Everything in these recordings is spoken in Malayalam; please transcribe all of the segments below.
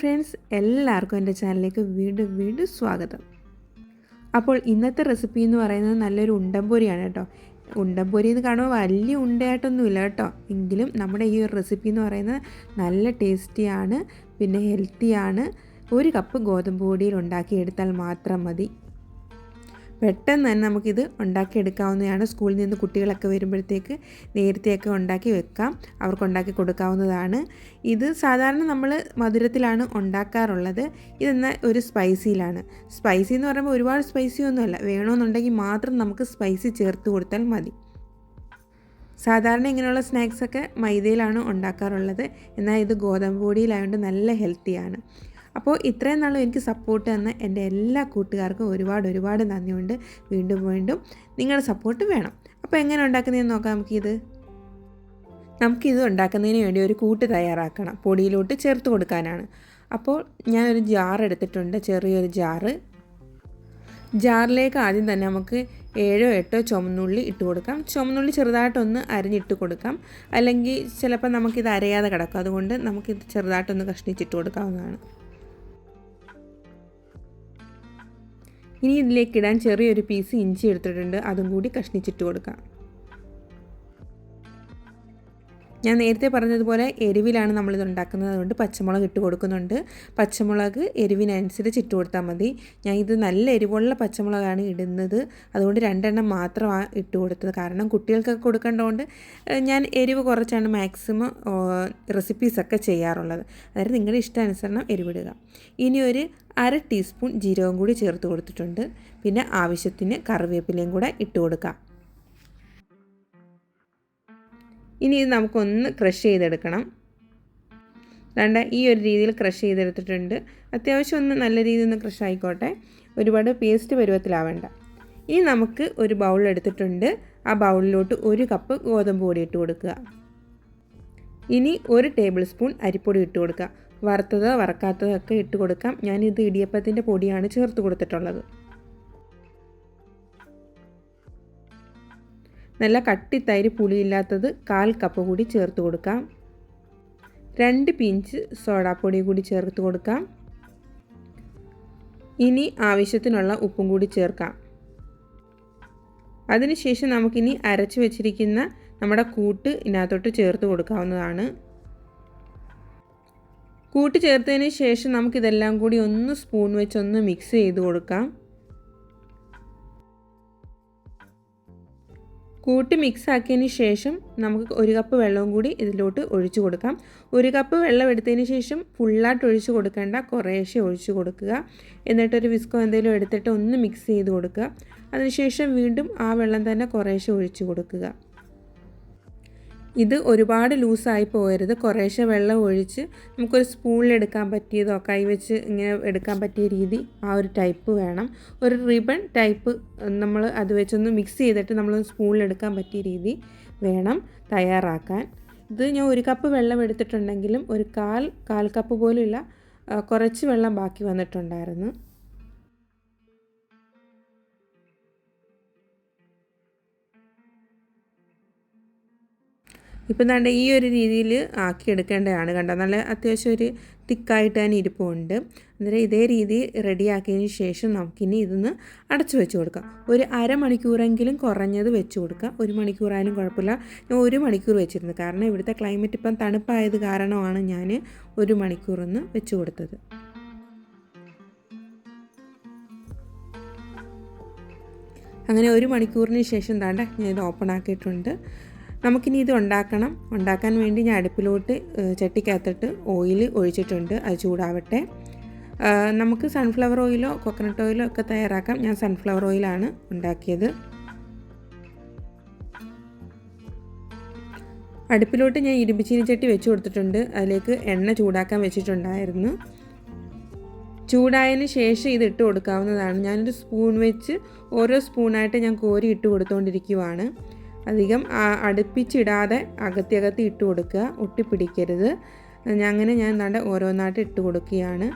ഫ്രണ്ട്സ് എല്ലാവർക്കും എന്റെ ചാനലിലേക്ക് വീണ്ടും വീണ്ടും സ്വാഗതം. അപ്പോൾ ഇന്നത്തെ റെസിപ്പി എന്ന് പറയുന്നത് നല്ലൊരു ഉണ്ടംപൊരിയാണ് കേട്ടോ. ഉണ്ടംപൊരി എന്ന് കാണുമ്പോൾ വലിയ ഉണ്ടയായിട്ടൊന്നുമില്ല കേട്ടോ. എങ്കിലും നമ്മുടെ ഈ ഒരു റെസിപ്പി എന്ന് പറയുന്നത് നല്ല ടേസ്റ്റിയാണ് പിന്നെ ഹെൽത്തിയാണ് ഒരു കപ്പ് ഗോതമ്പ് പൊടിയിൽ ഉണ്ടാക്കിയെടുത്താൽ മാത്രം മതി. പെട്ടെന്ന് തന്നെ നമുക്കിത് ഉണ്ടാക്കിയെടുക്കാവുന്നതാണ്. സ്കൂളിൽ നിന്ന് കുട്ടികളൊക്കെ വരുമ്പോഴത്തേക്ക് നേരത്തെയൊക്കെ ഉണ്ടാക്കി വെക്കാം. അവർക്ക് ഉണ്ടാക്കി കൊടുക്കാവുന്നതാണ്. ഇത് സാധാരണ നമ്മൾ മധുരത്തിലാണ് ഉണ്ടാക്കാറുള്ളത്. ഇതെന്നാൽ ഒരു സ്പൈസിയിലാണ്. സ്പൈസി എന്ന് പറയുമ്പോൾ ഒരുപാട് സ്പൈസി ഒന്നുമല്ല. വേണമെന്നുണ്ടെങ്കിൽ മാത്രം നമുക്ക് സ്പൈസി ചേർത്ത് കൊടുത്താൽ മതി. സാധാരണ ഇങ്ങനെയുള്ള സ്നാക്സൊക്കെ മൈദയിലാണ് ഉണ്ടാക്കാറുള്ളത്. എന്നാൽ ഇത് ഗോതമ്പ് പൊടിയിലായതുകൊണ്ട് നല്ല ഹെൽത്തിയാണ്. അപ്പോൾ ഇത്രയും നാളും എനിക്ക് സപ്പോർട്ട് തന്ന എന്റെ എല്ലാ കൂട്ടുകാർക്കും ഒരുപാട് ഒരുപാട് നന്ദിയുണ്ട്. വീണ്ടും വീണ്ടും നിങ്ങളുടെ സപ്പോർട്ട് വേണം. അപ്പോൾ എങ്ങനെ ഉണ്ടാക്കുന്നതെന്ന് നോക്കാം നമുക്കിത്. നമുക്കിത് ഉണ്ടാക്കുന്നതിന് വേണ്ടി ഒരു കൂട്ട് തയ്യാറാക്കണം. പൊടിയിലോട്ട് ചേർത്ത് കൊടുക്കാനാണ്. അപ്പോൾ ഞാനൊരു ജാർ എടുത്തിട്ടുണ്ട്. ചെറിയൊരു ജാറ് ജാറിലേക്ക് ആദ്യം തന്നെ നമുക്ക് ഏഴോ എട്ടോ ചുമന്നുള്ളി ഇട്ട് കൊടുക്കാം. ചുമന്നുള്ളി ചെറുതായിട്ടൊന്ന് അരിഞ്ഞിട്ട് കൊടുക്കാം. അല്ലെങ്കിൽ ചിലപ്പോൾ നമുക്കിത് അരയാതെ കിടക്കും. അതുകൊണ്ട് നമുക്കിത് ചെറുതായിട്ടൊന്ന് കഷ്ണിച്ചിട്ട് കൊടുക്കാവുന്നതാണ്. ഇനി ഇതിലേക്ക് ഇടാൻ ചെറിയൊരു പീസ് ഇഞ്ചി എടുത്തിട്ടുണ്ട്. അതും കൂടി കഷ്ണിച്ചിട്ട് കൊടുക്കാം. ഞാൻ നേരത്തെ പറഞ്ഞതുപോലെ എരിവിലാണ് നമ്മളിത് ഉണ്ടാക്കുന്നത്. അതുകൊണ്ട് പച്ചമുളക് ഇട്ട് കൊടുക്കുന്നുണ്ട്. പച്ചമുളക് എരിവിനനുസരിച്ച് ഇട്ട് കൊടുത്താൽ മതി. ഞാൻ ഇത് നല്ല എരിവുള്ള പച്ചമുളകാണ് ഇടുന്നത്. അതുകൊണ്ട് രണ്ടെണ്ണം മാത്രമാണ് ഇട്ട് കൊടുത്തത്. കാരണം കുട്ടികൾക്കൊക്കെ കൊടുക്കേണ്ടതുകൊണ്ട് ഞാൻ എരിവ് കുറച്ചാണ് മാക്സിമം റെസിപ്പീസൊക്കെ ചെയ്യാറുള്ളത്. അതായത് നിങ്ങളുടെ ഇഷ്ടാനുസരണം എരിവിടുക. ഇനി ഒരു അര ടീസ്പൂൺ ജീരകം കൂടി ചേർത്ത് കൊടുത്തിട്ടുണ്ട്. പിന്നെ ആവശ്യത്തിന് കറിവേപ്പിലയും കൂടെ ഇട്ട് കൊടുക്കാം. ഇനി ഇത് നമുക്കൊന്ന് ക്രഷ് ചെയ്തെടുക്കണം. വേണ്ട ഈ ഒരു രീതിയിൽ ക്രഷ് ചെയ്തെടുത്തിട്ടുണ്ട്. അത്യാവശ്യം ഒന്ന് നല്ല രീതിയിൽ ഒന്ന് ക്രഷ് ആയിക്കോട്ടെ. ഒരുപാട് പേസ്റ്റ് പരുവത്തിലാവേണ്ട. ഇനി നമുക്ക് ഒരു ബൗൾ എടുത്തിട്ടുണ്ട്. ആ ബൗളിലോട്ട് ഒരു കപ്പ് ഗോതമ്പ് പൊടി ഇട്ട് കൊടുക്കുക. ഇനി ഒരു ടേബിൾ സ്പൂൺ അരിപ്പൊടി ഇട്ട് കൊടുക്കുക. വറുത്തതോ വറക്കാത്തതോ ഒക്കെ ഇട്ട് കൊടുക്കാം. ഞാനിത് ഇടിയപ്പത്തിന്റെ പൊടിയാണ് ചേർത്ത് കൊടുത്തിട്ടുള്ളത്. നല്ല കട്ടിത്തൈര് പുളിയില്ലാത്തത് കാൽ കപ്പ് കൂടി ചേർത്ത് കൊടുക്കാം. രണ്ട് പിഞ്ച് സോഡാപ്പൊടി കൂടി ചേർത്ത് കൊടുക്കാം. ഇനി ആവശ്യത്തിനുള്ള ഉപ്പും കൂടി ചേർക്കാം. അതിനുശേഷം നമുക്കിനി അരച്ച് വെച്ചിരിക്കുന്ന നമ്മുടെ കൂട്ട് ഇതിനകത്തോട്ട് ചേർത്ത് കൊടുക്കാവുന്നതാണ്. കൂട്ട് ചേർത്തതിന് ശേഷം നമുക്കിതെല്ലാം കൂടി ഒന്ന് സ്പൂൺ വെച്ചൊന്ന് മിക്സ് ചെയ്ത് കൊടുക്കാം. കൂട്ടി മിക്സ് ആക്കിയതിന് ശേഷം നമുക്ക് ഒരു കപ്പ് വെള്ളവും കൂടി ഇതിലോട്ട് ഒഴിച്ചു കൊടുക്കാം. ഒരു കപ്പ് വെള്ളം എടുത്തതിന് ശേഷം ഫുള്ളായിട്ട് ഒഴിച്ചു കൊടുക്കേണ്ട കുറേശ്ശെ ഒഴിച്ചു കൊടുക്കുക. എന്നിട്ടൊരു വിസ്കോ എന്തെങ്കിലും എടുത്തിട്ട് ഒന്ന് മിക്സ് ചെയ്ത് കൊടുക്കുക. അതിനുശേഷം വീണ്ടും ആ വെള്ളം തന്നെ കുറേശ്ശെ ഒഴിച്ചു കൊടുക്കുക. ഇത് ഒരുപാട് ലൂസായി പോകരുത്. കുറേശ്ശെ വെള്ളം ഒഴിച്ച് നമുക്കൊരു സ്പൂണിൽ എടുക്കാൻ പറ്റിയതോ കൈവച്ച് ഇങ്ങനെ എടുക്കാൻ പറ്റിയ രീതി ആ ഒരു ടൈപ്പ് വേണം. ഒരു റിബൺ ടൈപ്പ് നമ്മൾ അത് വെച്ചൊന്ന് മിക്സ് ചെയ്തിട്ട് നമ്മൾ സ്പൂണിൽ എടുക്കാൻ പറ്റിയ രീതി വേണം തയ്യാറാക്കാൻ. ഇത് ഞാൻ ഒരു കപ്പ് വെള്ളം എടുത്തിട്ടുണ്ടെങ്കിലും ഒരു കാൽ കാൽ കപ്പ് പോലുമില്ല കുറച്ച് വെള്ളം ബാക്കി വന്നിട്ടുണ്ടായിരുന്നു. ഇപ്പം ദാണ്ട് ഈ ഒരു രീതിയിൽ ആക്കി എടുക്കേണ്ടതാണ് കണ്ടോ? നല്ല അത്യാവശ്യം ഒരു തിക്കായിട്ട് തന്നെ ഇരിപ്പുണ്ട്. അന്നേരം ഇതേ രീതി റെഡിയാക്കിയതിന് ശേഷം നമുക്കിനി ഇതൊന്ന് അടച്ചു വെച്ച് കൊടുക്കാം. ഒരു അരമണിക്കൂറെങ്കിലും കുറഞ്ഞത് വെച്ച് കൊടുക്കാം. ഒരു മണിക്കൂറായാലും കുഴപ്പമില്ല. ഞാൻ ഒരു മണിക്കൂർ വെച്ചിരുന്നു. കാരണം ഇവിടുത്തെ ക്ലൈമറ്റ് ഇപ്പം തണുപ്പായത് കാരണമാണ് ഞാൻ ഒരു മണിക്കൂറൊന്ന് വെച്ച് കൊടുത്തത്. അങ്ങനെ ഒരു മണിക്കൂറിന് ശേഷം താണ്ട ഞാൻ ഇത് ഓപ്പൺ ആക്കിയിട്ടുണ്ട്. നമുക്കിനി ഇത് ഉണ്ടാക്കണം. ഉണ്ടാക്കാൻ വേണ്ടി ഞാൻ അടുപ്പിലോട്ട് ചട്ടിക്കകത്തിട്ട് ഓയിൽ ഒഴിച്ചിട്ടുണ്ട്. അത് ചൂടാവട്ടെ. നമുക്ക് സൺഫ്ലവർ ഓയിലോ കോക്കനട്ട് ഓയിലോ ഒക്കെ തയ്യാറാക്കാം. ഞാൻ സൺഫ്ലവർ ഓയിലാണ് ഉണ്ടാക്കിയത്. അടുപ്പിലോട്ട് ഞാൻ ഇരുമ്പിച്ചീനി ചട്ടി വെച്ച് കൊടുത്തിട്ടുണ്ട്. അതിലേക്ക് എണ്ണ ചൂടാക്കാൻ വെച്ചിട്ടുണ്ടായിരുന്നു. ചൂടായതിന് ശേഷം ഇത് ഇട്ട് കൊടുക്കാവുന്നതാണ്. ഞാനൊരു സ്പൂൺ വെച്ച് ഓരോ സ്പൂണായിട്ട് ഞാൻ കോരി ഇട്ട് കൊടുത്തുകൊണ്ടിരിക്കുവാണ് അധികം അടുപ്പിച്ചിടാതെ അകത്തി അകത്തി ഇട്ട് കൊടുക്കുക. ഒട്ടിപ്പിടിക്കരുത്. അങ്ങനെ ഞാൻ എന്താണ്ട് ഓരോന്നായിട്ട് ഇട്ട് കൊടുക്കുകയാണ്.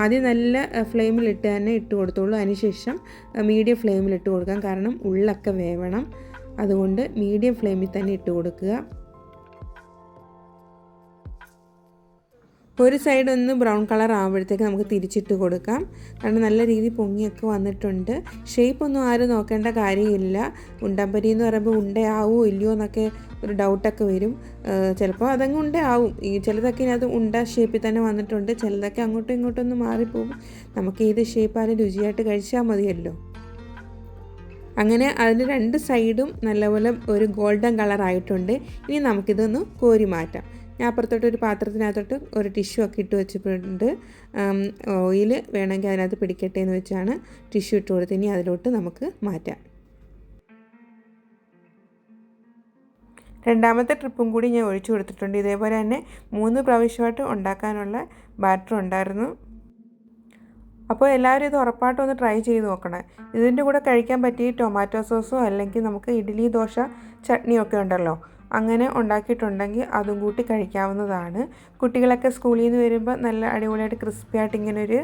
ആദ്യം നല്ല ഫ്ലെയിമിലിട്ട് തന്നെ ഇട്ട് കൊടുത്തോളൂ. അതിനുശേഷം മീഡിയം ഫ്ലെയിമിൽ ഇട്ട് കൊടുക്കാം. കാരണം ഉള്ളൊക്കെ വേവണം. അതുകൊണ്ട് മീഡിയം ഫ്ലെയിമിൽ തന്നെ ഇട്ട് കൊടുക്കുക. ഒരു സൈഡ് ഒന്ന് ബ്രൗൺ കളർ ആകുമ്പോഴത്തേക്ക് നമുക്ക് തിരിച്ചിട്ട് കൊടുക്കാം. കാരണം നല്ല രീതിയിൽ പൊങ്ങിയൊക്കെ വന്നിട്ടുണ്ട്. ഷേപ്പ് ഒന്നും ആരും നോക്കേണ്ട കാര്യമില്ല. ഉണ്ടമ്പരി എന്ന് പറയുമ്പോൾ ഉണ്ടയാവോ ഇല്ലയോ എന്നൊക്കെ ഒരു ഡൗട്ടൊക്കെ വരും. ചിലപ്പോൾ അതങ്ങ് ഉണ്ടയാവും. ഈ ചിലതൊക്കെ ഇതിനകത്ത് ഉണ്ട ഷേപ്പിൽ തന്നെ വന്നിട്ടുണ്ട്. ചിലതൊക്കെ അങ്ങോട്ടും ഇങ്ങോട്ടും ഒന്ന് മാറിപ്പോകും. നമുക്ക് ഏത് ഷേപ്പാലും രുചിയായിട്ട് കഴിച്ചാൽ മതിയല്ലോ. അങ്ങനെ അതിന്റെ രണ്ട് സൈഡും നല്ലപോലെ ഒരു ഗോൾഡൻ കളർ ആയിട്ടുണ്ട്. ഇനി നമുക്കിതൊന്ന് കോരി മാറ്റാം. ഞാൻ അപ്പുറത്തോട്ട് ഒരു പാത്രത്തിനകത്തോട്ട് ഒരു ടിഷ്യൂ ഒക്കെ ഇട്ട് വെച്ചിട്ടുണ്ട്. ഓയിൽ വേണമെങ്കിൽ അതിനകത്ത് പിടിക്കട്ടെ എന്ന് വെച്ചാണ് ടിഷ്യൂ ഇട്ട് കൊടുത്ത് ഇനി അതിലോട്ട് നമുക്ക് മാറ്റാം. രണ്ടാമത്തെ ട്രിപ്പും കൂടി ഞാൻ ഒഴിച്ചു കൊടുത്തിട്ടുണ്ട്. ഇതേപോലെ തന്നെ മൂന്ന് പ്രാവശ്യമായിട്ട് ഉണ്ടാക്കാനുള്ള ബാറ്റർ ഉണ്ടായിരുന്നു. അപ്പോൾ എല്ലാവരും ഇത് ഉറപ്പായിട്ടും ഒന്ന് ട്രൈ ചെയ്ത് നോക്കണം. ഇതിന്റെ കൂടെ കഴിക്കാൻ പറ്റിയ ടൊമാറ്റോ സോസോ അല്ലെങ്കിൽ നമുക്ക് ഇഡ്ഡലി ദോശ ചട്നിയൊക്കെ ഉണ്ടല്ലോ. അങ്ങനെ ഉണ്ടാക്കിയിട്ടുണ്ടെങ്കിൽ അതും കൂട്ടി കഴിക്കാവുന്നതാണ്. കുട്ടികളൊക്കെ സ്കൂളിൽ നിന്ന് വരുമ്പോൾ നല്ല അടിപൊളിയായിട്ട് ക്രിസ്പി ആയിട്ട് ഇങ്ങനൊരു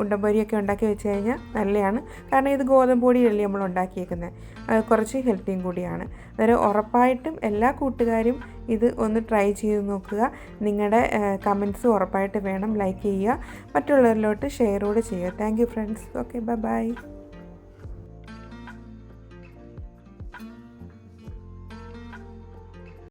ഉണ്ടമ്പൊരിയൊക്കെ ഉണ്ടാക്കി വെച്ച് കഴിഞ്ഞാൽ നല്ലതാണ്. കാരണം ഇത് ഗോതമ്പ് പൊടിയല്ലേ നമ്മൾ ഉണ്ടാക്കിയേക്കുന്നത് കുറച്ച് ഹെൽത്തിയും കൂടിയാണ്. അന്നേരം ഉറപ്പായിട്ടും എല്ലാ കൂട്ടുകാരും ഇത് ഒന്ന് ട്രൈ ചെയ്ത് നോക്കുക. നിങ്ങളുടെ കമൻസ് ഉറപ്പായിട്ട് വേണം ലൈക്ക് ചെയ്യുക. മറ്റുള്ളവരിലോട്ട് ഷെയർ കൂടെ ചെയ്യുക. Thank you friends okay bye bye